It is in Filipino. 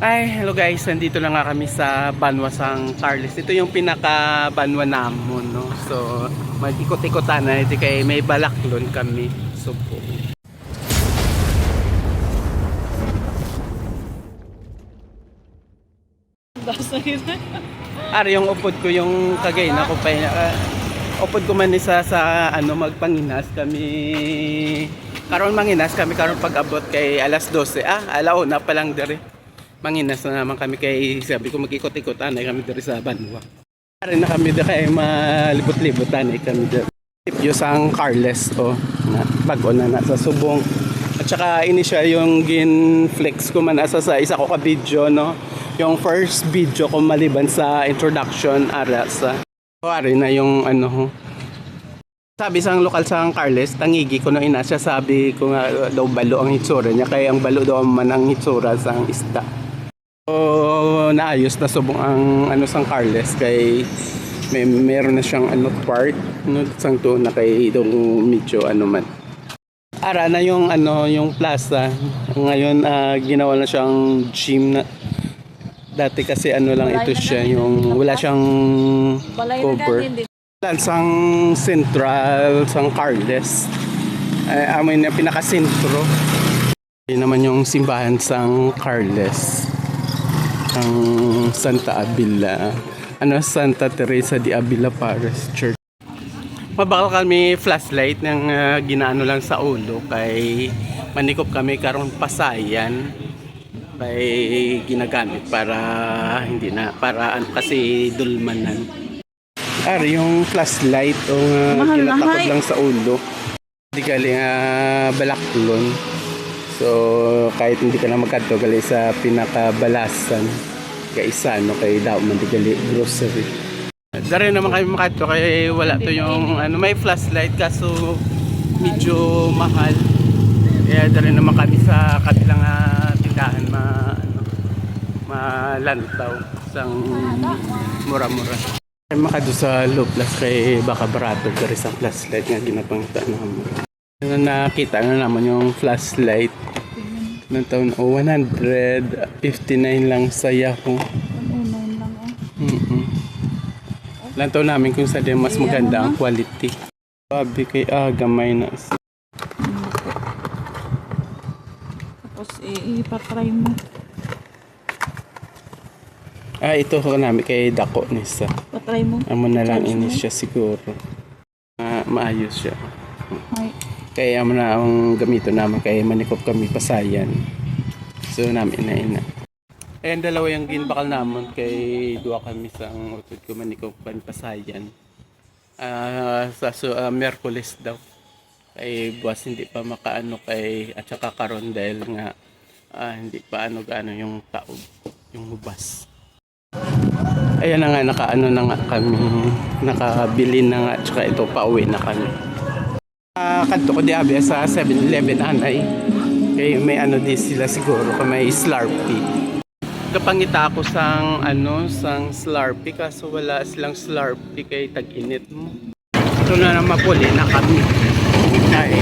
Ay, hello guys. Nandito na nga kami sa Banwa Sang Carles. Ito yung pinaka Banwa namon, no? So, mag-ikot-ikotan na. Ito kay may balaklon kami. So, po. Ari yung upod ko yung kagay na ko pa uh, upod ko man isa sa ano magpanginas kami karon manginas kami karon pag-abot kay alas 12 ah alauna pa lang dere manginas na naman kami kay sabi ko mag-ikot-ikotan ay kami dere sa Banwa. Ari na kami dere kay malibot-libotan ay kami dere Yung sang Carles. O na bago na nasa subong. At saka ini siya yung gin flex ko man asa sa isa ko ka video no? Yung first video ko maliban sa introduction ara sa so, ari na yung ano sabi sang lokal sang Carles tangigi ko no ina siya sabi ko nga daw balo ang hitsura niya kaya ang balo daw man ang hitsura sang isda naayos na subong ang ano sang Carles kay may meron na siyang ano part no sang to na kay daw medyo ano man ara na yung ano yung plaza. Ngayon ah, ginawa na siyang gym na. Dati kasi ano lang ito siya yung wala siyang Balay cover. sang central sang Carles. Ay amoy na pinaka-sentro. Yun naman yung simbahan sang Carles ang Santa Abila. Ano Santa Teresa de Avila Paris Church. Mabakal kami flashlight ng uh, ginaano lang sa ulo. Kay manikop kami karong pasayan. Kay ginagamit para hindi na para ano kasi dulmanan. Ari yung flashlight o uh, hay. lang sa ulo. Hindi galing uh, balaklon so kahit hindi ka na magkadto gali sa pinakabalasan kay isa no kay daw man di gali grocery. Dari naman kami makadto kay wala to yung ano may flashlight kaso medyo mahal. Kaya dari naman kami sa kabilang ah, tindahan ma ano, malantaw sang mura-mura. Ay makado sa low plus kay baka barato dari sa flashlight nga ginapangita naman na nakita na naman yung flashlight ng taon o 159 lang sa Yahoo Unayin lang oh. Mm-mm. Lantaw namin kung saan din mas maganda ang quality. Sabi kay ah, gamay na. Tapos ipatry mo. Ah, ito ko namin kay Dako nisa. Patry mo. Amo na lang Charge mo? ini siya siguro. Ah, maayos siya. Ay, Kaya amo na ang gamito namin kay manikop kami pasayan. So namin na ina. Ayan dalawa yung ginbakal namon kay duwa kami sa ang utod ko manikop pan pasayan. Ah, sa so, ah, Merkulis daw. Kay buwas hindi pa makaano kay at saka karon dahil nga ah, hindi pa ano gaano yung taog, yung hubas. Ayan na nga, nakaano na nga kami, nakabili na nga, tsaka ito, pauwi na kami. Ah, kanto ko di abi sa 7-Eleven anay. Kay may ano di sila siguro, kay may Slurpee. Kapangita ako sang ano, sang Slurpee kaso wala silang Slurpee kay tag-init mo. Ito na na mapuli na kami. Ay,